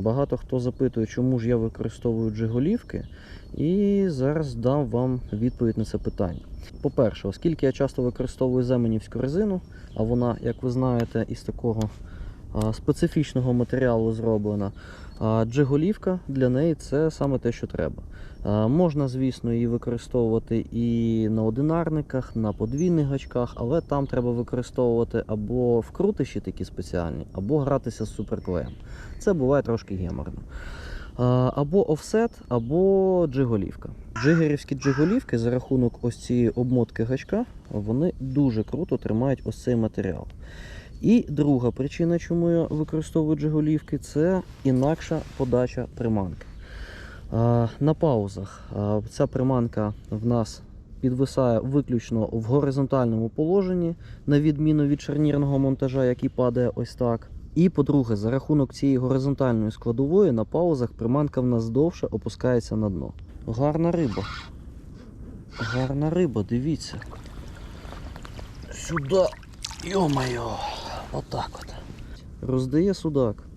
Багато хто запитує, чому ж я використовую джиголівки, і зараз дам вам відповідь на це питання. По-перше, оскільки я часто використовую земенівську резину, а вона, як ви знаєте, із такого специфічного матеріалу зроблена, джиголівка для неї це саме те, що треба. Можна, звісно, її використовувати і на одинарниках, на подвійних гачках, але там треба використовувати або вкрутиші такі спеціальні, або гратися з суперклеєм. Це буває трошки геморно. Або офсет, або джиголівка. Джигерівські джиголівки за рахунок ось цієї обмотки гачка, вони дуже круто тримають ось цей матеріал. І друга причина, чому я використовую джиголівки, це інакша подача приманки. На паузах ця приманка в нас підвисає виключно в горизонтальному положенні, на відміну від шарнірного монтажа, який падає ось так. І по-друге, за рахунок цієї горизонтальної складової на паузах приманка в нас довше опускається на дно. Гарна риба. Гарна риба, дивіться. Сюди. Йо-моє. Отак от. Роздає судак.